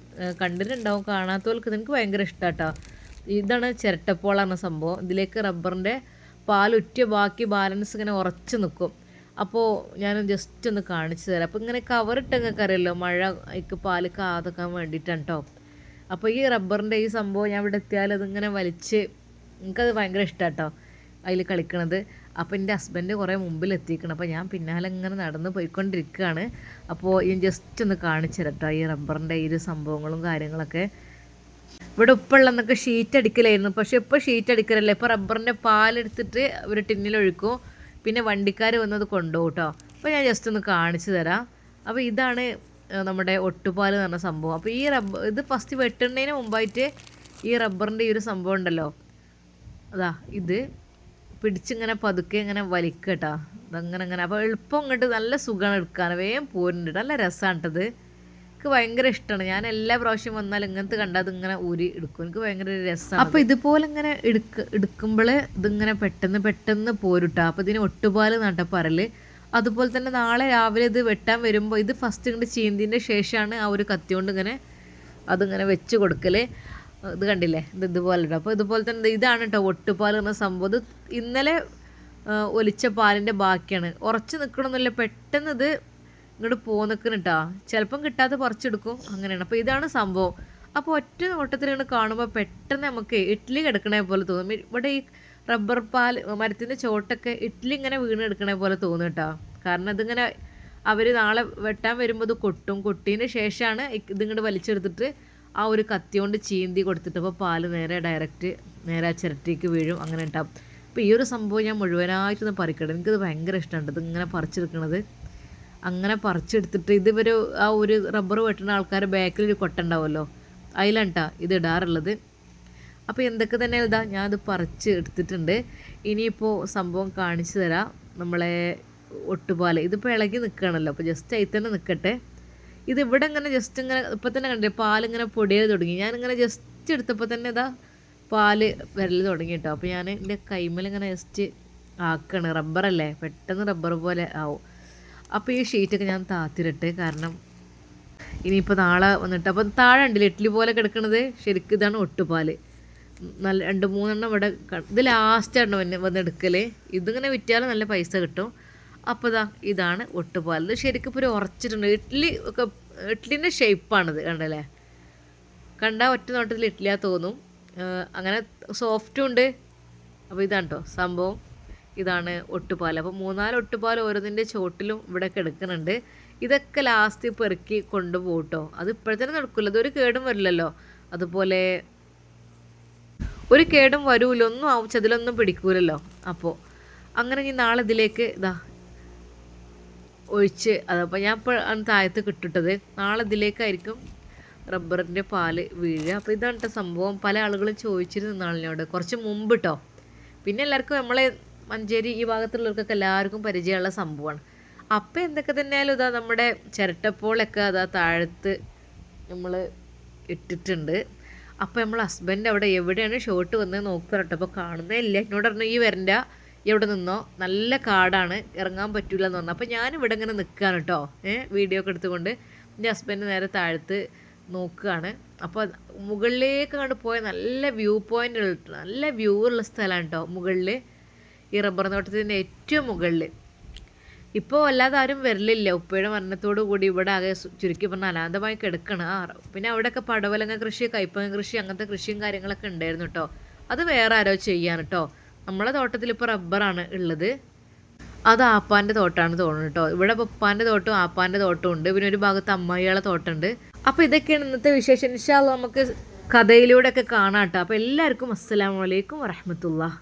കണ്ടിട്ടുണ്ടാവും. കാണാത്തവർക്ക് നിനക്ക് ഭയങ്കര ഇഷ്ടാട്ടോ. ഇതാണ് ചിരട്ടപ്പോള എന്ന സംഭവം. ഇതിലേക്ക് റബ്ബറിന്റെ പാലുറ്റിയ ബാക്കി ബാലൻസ് ഇങ്ങനെ ഉറച്ച് നിൽക്കും അപ്പോൾ ഞാൻ ജസ്റ്റ് ഒന്ന് കാണിച്ചു തരാം. അപ്പോൾ ഇങ്ങനെ നിങ്ങൾക്ക് അറിയാലോ മഴ ഇക്ക് പാൽ കാതക്കാൻ വേണ്ടിയിട്ടാണ് കേട്ടോ അപ്പോൾ ഈ റബ്ബറിന്റെ ഈ സംഭവം ഞാൻ ഇവിടെ എത്തിയാൽ അതിങ്ങനെ വലിച്ച് എനിക്കത് ഭയങ്കര ഇഷ്ടമാണ് കേട്ടോ അതിൽ കളിക്കണത്. അപ്പോൾ എന്റെ ഹസ്ബൻഡ് കുറേ മുമ്പിൽ എത്തിക്കണം അപ്പോൾ ഞാൻ പിന്നാലെ ഇങ്ങനെ നടന്ന് പോയിക്കൊണ്ടിരിക്കുകയാണ്. അപ്പോൾ ഞാൻ ജസ്റ്റ് ഒന്ന് കാണിച്ചു തരാം കേട്ടോ ഈ റബ്ബറിന്റെ ഈ ഒരു സംഭവങ്ങളും കാര്യങ്ങളൊക്കെ. ഇവിടെ ഉപ്പുള്ളന്നൊക്കെ ഷീറ്റ് അടിക്കലായിരുന്നു. പക്ഷേ ഇപ്പോൾ ഷീറ്റ് അടിക്കലല്ല? ഇപ്പോൾ റബ്ബറിന്റെ പാലെടുത്തിട്ട് ഒരു ടിന്നിലൊഴിക്കും പിന്നെ വണ്ടിക്കാർ വന്നത് കൊണ്ടുപോകും കേട്ടോ അപ്പോൾ ഞാൻ ജസ്റ്റ് ഒന്ന് കാണിച്ചു തരാം. അപ്പോൾ ഇതാണ് നമ്മുടെ ഒട്ടുപാൽ എന്ന് പറഞ്ഞ സംഭവം. അപ്പോൾ ഈ റബ്ബർ ഇത് ഫസ്റ്റ് വെട്ടുന്നതിന് മുമ്പായിട്ട് ഈ റബ്ബറിന്റെ ഈ ഒരു സംഭവം ഉണ്ടല്ലോ. അതാ ഇത്. പിടിച്ചിങ്ങനെ പതുക്കെ ഇങ്ങനെ വലിക്കുക കേട്ടോ അതങ്ങനെ അങ്ങനെ അപ്പോൾ എളുപ്പം ഇങ്ങോട്ട് നല്ല സുഖമാണ് എടുക്കാൻ വേഗം പോരുന്നുണ്ട് നല്ല രസമാണ് കേട്ടത് എനിക്ക് ഭയങ്കര ഇഷ്ടമാണ് ഞാൻ എല്ലാ പ്രാവശ്യം വന്നാൽ ഇങ്ങനത്തെ കണ്ടാൽ ഇങ്ങനെ ഊരി എടുക്കും. എനിക്ക് ഭയങ്കര രസമാണ് അപ്പോൾ ഇതുപോലെ ഇങ്ങനെ എടുക്ക എടുക്കുമ്പോൾ ഇതിങ്ങനെ പെട്ടെന്ന് പെട്ടെന്ന് പോരുട്ടോ. അപ്പോൾ ഇതിന് ഒട്ടുപാൽ നട്ട പറൽ അതുപോലെ തന്നെ നാളെ രാവിലെ ഇത് വെട്ടാൻ വരുമ്പോൾ ഇത് ഫസ്റ്റ് ഇങ്ങോട്ട് ചീന്തിന്റെ ശേഷമാണ് ആ ഒരു കത്തി കൊണ്ട് ഇങ്ങനെ അതിങ്ങനെ വെച്ച് കൊടുക്കൽ ഇത് കണ്ടില്ലേ? ഇത് ഇതുപോലെ ഉണ്ട് അപ്പോൾ ഇതുപോലെ തന്നെ ഇതാണ് കേട്ടോ ഒട്ടുപാൽ എന്ന സംഭവം. ഇത് ഇന്നലെ ഒലിച്ച പാലിന്റെ ബാക്കിയാണ്. ഉറച്ച് നിൽക്കണമെന്നില്ല പെട്ടെന്ന് ഇത് ഇങ്ങോട്ട് പോ നിൽക്കണം കേട്ടോ ചിലപ്പം കിട്ടാതെ പറിച്ചെടുക്കും. അങ്ങനെയാണ്. അപ്പോൾ ഇതാണ് സംഭവം. അപ്പോൾ ഒറ്റ ഇങ്ങനെ കാണുമ്പോൾ പെട്ടെന്ന് നമുക്ക് ഇഡ്ഡലി കിടക്കണേ പോലെ തോന്നും. ഇവിടെ ഈ റബ്ബർ പാൽ മരത്തിന്റെ ചോട്ടൊക്കെ ഇഡ്ഡലി ഇങ്ങനെ വീണെടുക്കണേ പോലെ തോന്നും കേട്ടോ കാരണം ഇതിങ്ങനെ അവർ നാളെ വെട്ടാൻ വരുമ്പോൾ ഇത് കൊട്ടും. കൊട്ടിയതിന് ശേഷമാണ് ഇതിങ്ങോട്ട് വലിച്ചെടുത്തിട്ട് ആ ഒരു കത്തി കൊണ്ട് ചീന്തി കൊടുത്തിട്ട് അപ്പോൾ പാൽ നേരെ ഡയറക്റ്റ് നേരെ ആ ചിരട്ടിക്ക് വീഴും. അങ്ങനെ ഉണ്ടാവും അപ്പോൾ ഈ ഒരു സംഭവം ഞാൻ മുഴുവനായിട്ടൊന്ന് പറിക്കട്ടെ. എനിക്കത് ഭയങ്കര ഇഷ്ടമുണ്ട് ഇതിങ്ങനെ പറിച്ചെടുക്കണത്. അങ്ങനെ പറിച്ചെടുത്തിട്ട് ഇതുവരെ ആ ഒരു റബ്ബർ വെട്ടുന്ന ആൾക്കാർ ബാക്കിൽ ഒരു കൊട്ട ഉണ്ടാവുമല്ലോ അതിലാണ് ഇത് ഇടാറുള്ളത്. അപ്പോൾ എന്തൊക്കെ തന്നെ ഇതാ ഞാൻ അത് പറിച്ച് എടുത്തിട്ടുണ്ട്. ഇനിയിപ്പോൾ സംഭവം കാണിച്ചു തരാം. നമ്മളെ ഒട്ടുപാൽ. ഇതിപ്പോൾ ഇളകി നിൽക്കുകയാണല്ലോ അപ്പോൾ ജസ്റ്റ് അതിൽ തന്നെ നിൽക്കട്ടെ ഇത് ഇവിടെ ഇങ്ങനെ ജസ്റ്റ് ഇങ്ങനെ ഇപ്പം തന്നെ കണ്ടില്ലേ പാലിങ്ങനെ പൊടിയത് തുടങ്ങി. ഞാനിങ്ങനെ ജസ്റ്റ് എടുത്തപ്പോൾ തന്നെ ഇതാ പാൽ വരൽ തുടങ്ങി കേട്ടോ അപ്പോൾ ഞാൻ എന്റെ കൈമേൽ ഇങ്ങനെ ജസ്റ്റ് ആക്കുകയാണ് റബ്ബറല്ലേ പെട്ടെന്ന് റബ്ബർ പോലെ ആവും. അപ്പോൾ ഈ ഷീറ്റൊക്കെ ഞാൻ താത്തിരട്ടെ കാരണം ഇനിയിപ്പോൾ നാളെ വന്നിട്ട് അപ്പം താഴെ ഉണ്ടല്ലോ ഇഡ്ഡലി പോലെ കിടക്കണത്? ശരിക്കും ഇതാണ് ഒട്ടുപാൽ. നല്ല രണ്ട് മൂന്നെണ്ണം ഇവിടെ ഇത് ലാസ്റ്റ് ആണ് വന്ന് വന്ന് എടുക്കൽ ഇതിങ്ങനെ വിറ്റാലും നല്ല പൈസ കിട്ടും. അപ്പോൾ ഇതാ ഇതാണ് ഒട്ടുപാൽ ഇത് ശരിക്കും ഇപ്പോൾ ഉറച്ചിട്ടുണ്ട്. ഇഡ്ഡലി ഒക്കെ ഇഡ്ഡലിന്റെ ഷേപ്പാണിത് കണ്ടല്ലേ? കണ്ടാൽ ഒറ്റ നോട്ടത്തിൽ ഇഡ്ഡലിയാ തോന്നും. അങ്ങനെ സോഫ്റ്റും ഉണ്ട്. അപ്പോൾ ഇതാണ് കേട്ടോ സംഭവം. ഇതാണ് ഒട്ടുപാൽ. അപ്പോൾ മൂന്നാൽ ഒട്ടുപാൽ ഓരോന്നിന്റെ ചോട്ടിലും ഇവിടെ കിടക്കുന്നുണ്ട് ഇതൊക്കെ ലാസ്റ്റ് പെറുക്കി കൊണ്ടുപോകും കേട്ടോ അത് ഇപ്പോഴത്തേനും നടക്കില്ല അതൊരു കേടും വരില്ലല്ലോ. അതുപോലെ ഒരു കേടും വരൂലൊന്നും ആവും. ചതിലൊന്നും പിടിക്കൂലല്ലോ. അപ്പോൾ അങ്ങനെ ഇനി നാളെ ഇതിലേക്ക് ഇതാ ഒഴിച്ച് അതപ്പോൾ ഞാൻ ഇപ്പോൾ ആണ് താഴത്ത് കിട്ടിട്ടത്. നാളെ ഇതിലേക്കായിരിക്കും റബ്ബറിന്റെ പാൽ വീഴുക. അപ്പോൾ ഇതാണ് സംഭവം. പല ആളുകളും ചോദിച്ചിരുന്നു നാളിനോട്. കുറച്ച് മുമ്പ് കേട്ടോ പിന്നെ എല്ലാവർക്കും നമ്മളെ മഞ്ചേരി ഈ ഭാഗത്തുള്ളവർക്കൊക്കെ എല്ലാവർക്കും പരിചയമുള്ള സംഭവമാണ്. അപ്പം എന്തൊക്കെ തന്നെയാലും ഇതാ നമ്മുടെ ചിരട്ടപ്പോളൊക്കെ അതാ താഴത്ത് നമ്മൾ ഇട്ടിട്ടുണ്ട്. അപ്പോൾ നമ്മൾ ഹസ്ബൻഡ് അവിടെ എവിടെയാണ് ഷോട്ട് വന്നത് നോക്കുക കേട്ടോ അപ്പോൾ കാണുന്നേ ഇല്ല. എന്നോട് പറഞ്ഞു ഈ വരണ്ട. ഈ അവിടെ നിന്നോ? നല്ല കാടാണ്. ഇറങ്ങാൻ പറ്റില്ല എന്ന് പറഞ്ഞു. അപ്പോൾ ഞാനിവിടെ ഇങ്ങനെ നിൽക്കുകയാണ് കേട്ടോ ഏഹ് വീഡിയോ ഒക്കെ എടുത്തുകൊണ്ട് എന്റെ ഹസ്ബൻഡ് നേരെ താഴത്ത് നോക്കുകയാണ് അപ്പോൾ മുകളിലേക്ക് കണ്ട് പോയ നല്ല വ്യൂ പോയിന്റ് നല്ല വ്യൂ ഉള്ള സ്ഥലമാണ് കേട്ടോ മുകളിൽ ഈ റബ്ബർ തോട്ടത്തിന്റെ ഏറ്റവും മുകളിൽ ഇപ്പോൾ അല്ലാതെ ആരും വരലില്ല. ഉപ്പയുടെ മരണത്തോടു കൂടി ഇവിടെ ആകെ ചുരുക്കി പറഞ്ഞാൽ അനാഥമായി കിടക്കണം. പിന്നെ അവിടെയൊക്കെ പടവലങ്ങ കൃഷി കൈപ്പങ്ങ കൃഷി അങ്ങനത്തെ കൃഷിയും കാര്യങ്ങളൊക്കെ ഉണ്ടായിരുന്നു കേട്ടോ അത് വേറെ ആരോ ചെയ്യാൻ കേട്ടോ നമ്മളെ തോട്ടത്തിൽ ഇപ്പോൾ റബ്ബറാണ് ഉള്ളത്. അത് ആപ്പാന്റെ തോട്ടമാണ് തോന്നുന്നു കേട്ടോ ഇവിടെ ഉപ്പാന്റെ തോട്ടവും ആപ്പാന്റെ തോട്ടവും ഉണ്ട്. പിന്നെ ഒരു ഭാഗത്ത് അമ്മായികളെ തോട്ടമുണ്ട് അപ്പോൾ ഇതൊക്കെയാണ് ഇന്നത്തെ വിശേഷം. ഇൻഷാല്ല നമുക്ക് കഥയിലൂടെയൊക്കെ കാണാം കേട്ടോ അപ്പോൾ എല്ലാവർക്കും അസ്സാം വലൈക്കും വറഹമത്തുള്ള